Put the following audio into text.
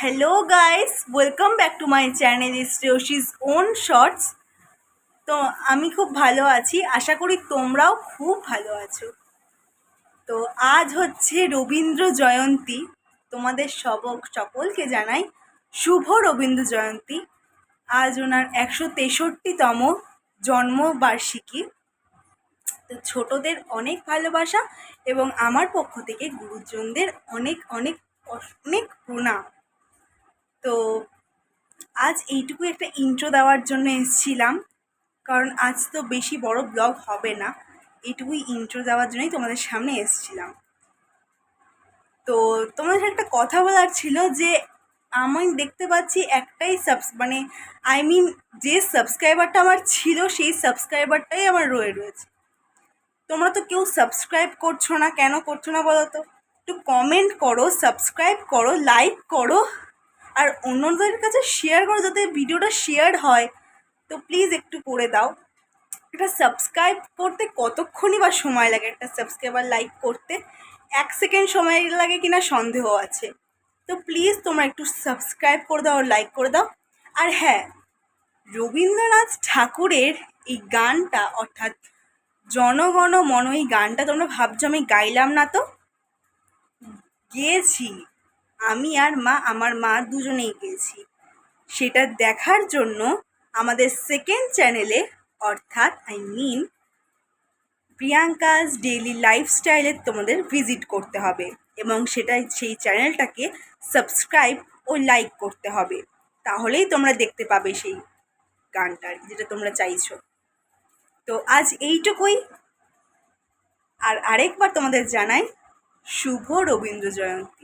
Hello guys welcome back to my channel is Rashi's own shorts তো আমি খুব ভালো আছি। আশা করি তোমরাও খুব ভালো আছো। তো আজ হচ্ছে রবীন্দ্র জয়ন্তী। তোমাদের সবক সকলকে জানাই শুভ রবীন্দ্র জয়ন্তী। আজ ওনার একশো তেষট্টিতম জন্মবার্ষিকী। তো ছোটদের অনেক ভালোবাসা এবং আমার পক্ষ থেকে গুরুজনদের অনেক অনেক অনেক প্রণাম। তো আজ এইটুকু একটা ইন্ট্রো দেওয়ার জন্য এসেছিলাম, কারণ আজ তো বেশি বড় ব্লগ হবে না। এইটুকুই ইন্ট্রো দেওয়ার জন্যই তোমাদের সামনে এসেছিলাম। তো তোমাদের একটা কথা বলার ছিল যে, আমি দেখতে পাচ্ছি একটাই সাবস মানে আই মিন যে সাবস্ক্রাইবারটা আমার ছিল, সেই সাবস্ক্রাইবারটাই আমার রয়ে রয়েছে। তোমরা তো কেউ সাবস্ক্রাইব করছ না, কেন করছ না বলো তো? একটু কমেন্ট করো সাবস্ক্রাইব করো লাইক করো। আর অন্যদের কাছে শেয়ার করো, যাতে ভিডিওটা শেয়ার হয়। তো প্লিজ একটু করে দাও। একটা সাবস্ক্রাইব করতে কতক্ষণই বা সময় লাগে? একটা সাবস্ক্রাইবার লাইক করতে এক সেকেন্ড সময় লাগে কিনা সন্দেহ আছে। তো প্লিজ তোমরা একটু সাবস্ক্রাইব করে দাও লাইক করে দাও। আর হ্যাঁ রবীন্দ্রনাথ ঠাকুরের এই গানটা, অর্থাৎ জনগণ মন এই গানটা, তোমরা ভাবছ আমি গাইলাম না তো? গেয়েছি। আমি আর মা, আমার মা দুজনেই গেয়েছি সেটা দেখার জন্য আমাদের সেকেন্ড চ্যানেলে অর্থাৎ আই মিন প্রিয়াঙ্কাজ ডেইলি লাইফস্টাইলে তোমাদের ভিজিট করতে হবে এবং সেটা সেই চ্যানেলটাকে সাবস্ক্রাইব ও লাইক করতে হবে। তাহলেই তোমরা দেখতে পাবে সেই গানটার, যেটা তোমরা চাইছো। তো আজ এইটুকুই। আর আরেকবার তোমাদের জানাই, শুভ রবীন্দ্র জয়ন্তী।